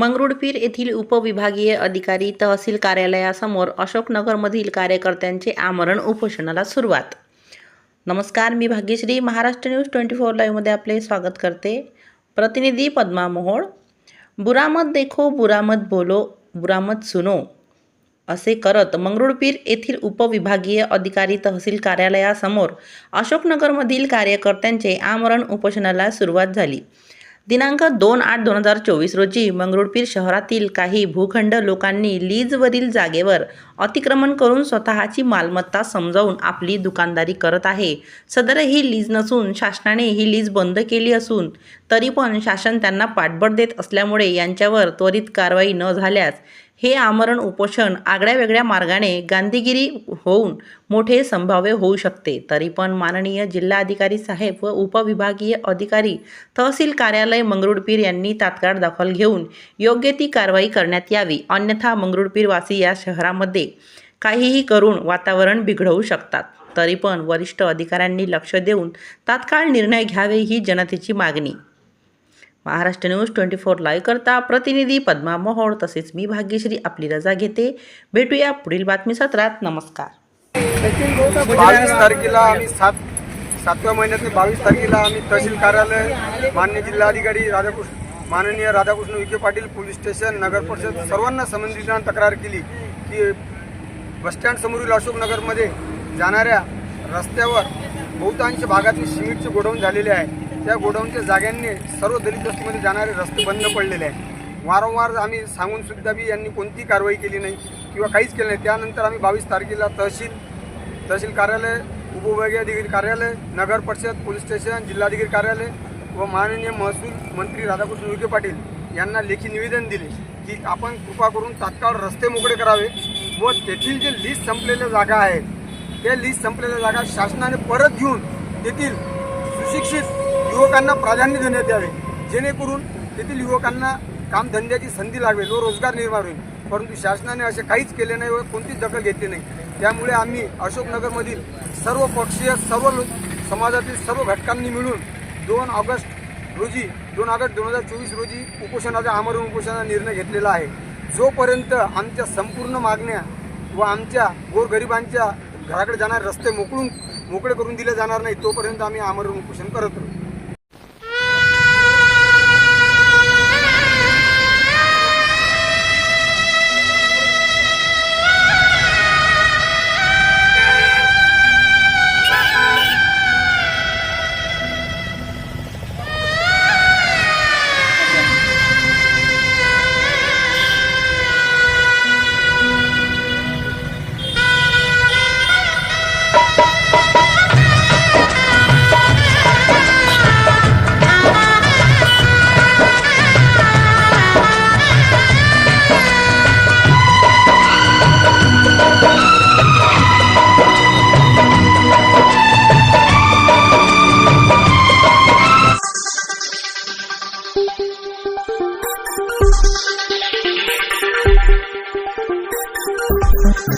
मंगरुळपीर येथील उपविभागीय अधिकारी तहसील कार्यालयासमोर अशोकनगरमधील कार्यकर्त्यांचे आमरण उपोषणाला सुरुवात. नमस्कार मी Bhagyashree. Maharashtra News twenty four लाईव्हमध्ये आपले स्वागत करते. प्रतिनिधी पद्मा मोहोळ. बुरामत देखो बुरामत बोलो बुरामत सुनो असे करत मंगरुळपीर येथील उपविभागीय अधिकारी तहसील कार्यालयासमोर अशोकनगरमधील कार्यकर्त्यांचे आमरण उपोषणाला सुरुवात झाली. दिनांक दोन आठ दोन हजार चोवीस रोजी मंगरुळपीर शहरातील काही भूखंड लोकांनी लीजवरील जागेवर अतिक्रमण करून स्वतःची मालमत्ता समजावून आपली दुकानदारी करत आहे. सदर ही लीज नसून शासनाने ही लीज बंद केली असून तरी पण शासन त्यांना पाठबळ देत असल्यामुळे यांच्यावर त्वरित कारवाई न झाल्यास हे आमरण उपोषण आगळ्या वेगळ्या मार्गाने गांधीगिरी होऊन मोठे संभाव्य होऊ शकते. तरी पण माननीय जिल्हाधिकारी साहेब व उपविभागीय अधिकारी तहसील कार्यालय मंगरुळपीर यांनी तात्काळ दखल घेऊन योग्य ती कारवाई करण्यात यावी. अन्यथा मंगरुळपीरवासी या शहरामध्ये काहीही करून वातावरण बिघडवू शकतात. तरी पण वरिष्ठ अधिकाऱ्यांनी लक्ष देऊन तात्काळ निर्णय घ्यावे ही जनतेची मागणी. Maharashtra News twenty four live करता प्रतिनिधी पद्मा मोहोळ तसेच मी भाग्यश्री आपली रजा घेते. भेटूया पुढील बातमी सत्रात. नमस्कार. बावीस तारखेला आम्ही सात सातव्या महिन्यातले बावीस तारखेला आम्ही तहसील कार्यालय मान्य जिल्हाधिकारी राधाकृष्ण माननीय राधाकृष्ण विखे पाटील पोलीस स्टेशन नगर परिषद सर्वांना संबंधितांना तक्रार केली की बसस्टँड समोरील अशोकनगरमध्ये जाणाऱ्या रस्त्यावर बहुतांश भागातील सिमेंटचे गोडाऊन झालेले आहे. त्या गोडाऊनच्या जाग्यांनी सर्व दलित वस्तीमध्ये जाणारे रस्ते बंद पडलेले आहेत. वारंवार आम्ही सांगून सुद्धा बी यांनी कोणती कारवाई केली नाही किंवा काहीच केलं नाही. त्यानंतर आम्ही बावीस तारखेला तहसील तहसील कार्यालय उपविभागीय अधिकारी कार्यालय नगर परिषद पोलीस स्टेशन जिल्हाधिकारी कार्यालय व माननीय महसूल मंत्री राधाकृष्ण विखे पाटील यांना लेखी निवेदन दिले की आपण कृपा करून तात्काळ रस्ते मोकळे करावे व तेथील जे लिस्ट संपलेल्या जागा आहेत त्या लिस्ट संपलेल्या जागा शासनाने परत घेऊन तेथील सुशिक्षित युवकांना प्राधान्य देण्यात यावे. जेणेकरून तेथील युवकांना कामधंद्याची संधी लागेल व रोजगार निर्माण होईल. परंतु शासनाने असे काहीच केले नाही व कोणतीच दखल घेतली नाही. त्यामुळे आम्ही अशोकनगरमधील सर्व पक्षीय सर्व समाजातील सर्व घटकांनी मिळून दोन ऑगस्ट रोजी दोन ऑगस्ट दोन हजार चोवीस रोजी उपोषणाचा आमरण उपोषणाचा निर्णय घेतलेला आहे. जोपर्यंत आमच्या संपूर्ण मागण्या व आमच्या गोरगरिबांच्या घराकडे जाणारे रस्ते मोकळून मोकळे करून दिले जाणार नाही तोपर्यंत आम्ही आमरण उपोषण करत राहू.